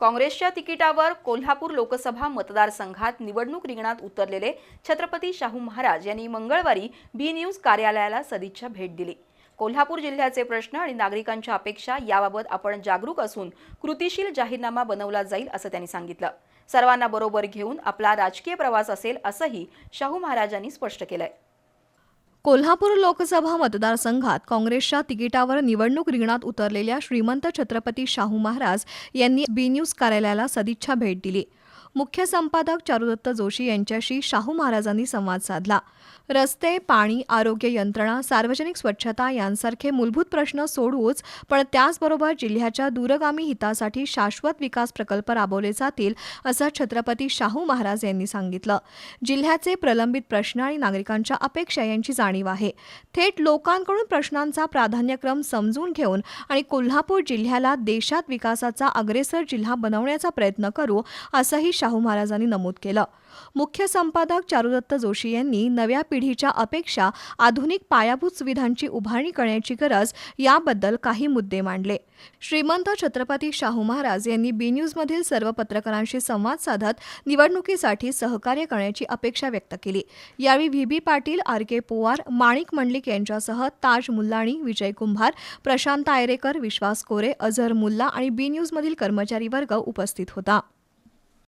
काँग्रेसच्या तिकिटावर कोल्हापूर लोकसभा मतदारसंघात निवडणूक रिंगणात उतरलेले छत्रपती शाहू महाराज यांनी मंगळवारी बी न्यूज कार्यालयाला सदिच्छा भेट दिली. कोल्हापूर जिल्ह्याचे प्रश्न आणि नागरिकांच्या अपेक्षा याबाबत आपण जागरूक असून कृतीशील जाहीरनामा बनवला जाईल असं त्यांनी सांगितलं. सर्वांना बरोबर घेऊन आपला राजकीय प्रवास असेल असंही शाहू महाराजांनी स्पष्ट केलंय. कोल्हापूर लोकसभा मतदारसंघात काँग्रेसच्या तिकिटावर निवडणूक रिंगणात उतरलेल्या श्रीमंत छत्रपती शाहू महाराज यांनी बी न्यूज कार्यालयाला सदिच्छा भेट दिली. मुख्य संपादक चारुदत्त जोशी यांच्याशी शाहू महाराजांनी संवाद साधला. रस्ते पाणी आरोग्य यंत्रणा सार्वजनिक स्वच्छता यांसारखे मूलभूत प्रश्न सोडवूच पण त्याचबरोबर जिल्ह्याच्या दूरगामी हितासाठी शाश्वत विकास प्रकल्प राबवले जातील असं छत्रपती शाहू महाराज यांनी सांगितलं. जिल्ह्याचे प्रलंबित प्रश्न आणि नागरिकांच्या अपेक्षा यांची जाणीव आहे. थेट लोकांकडून प्रश्नांचा प्राधान्यक्रम समजून घेऊन आणि कोल्हापूर जिल्ह्याला देशात विकासाचा अग्रेसर जिल्हा बनवण्याचा प्रयत्न करू असंही शाहू महाराजांनी नमूद केलं. मुख्य संपादक चारुदत्त जोशी यांनी नव्या पिढीच्या अपेक्षा आधुनिक पायाभूत सुविधांची उभारणी करण्याची गरज याबद्दल काही मुद्दे मांडले. श्रीमंत छत्रपती शाहू महाराज यांनी बी न्यूजमधील सर्व पत्रकारांशी संवाद साधत निवडणुकीसाठी सहकार्य करण्याची अपेक्षा व्यक्त केली. यावेळी V. B. Patil R. K. Powar Manik Mandlik यांच्यासह ताज मुल्लाणी विजय कुंभार प्रशांत आयरेकर विश्वास कोरे अझर मुल्ला आणि बी न्यूजमधील कर्मचारी वर्ग उपस्थित होता.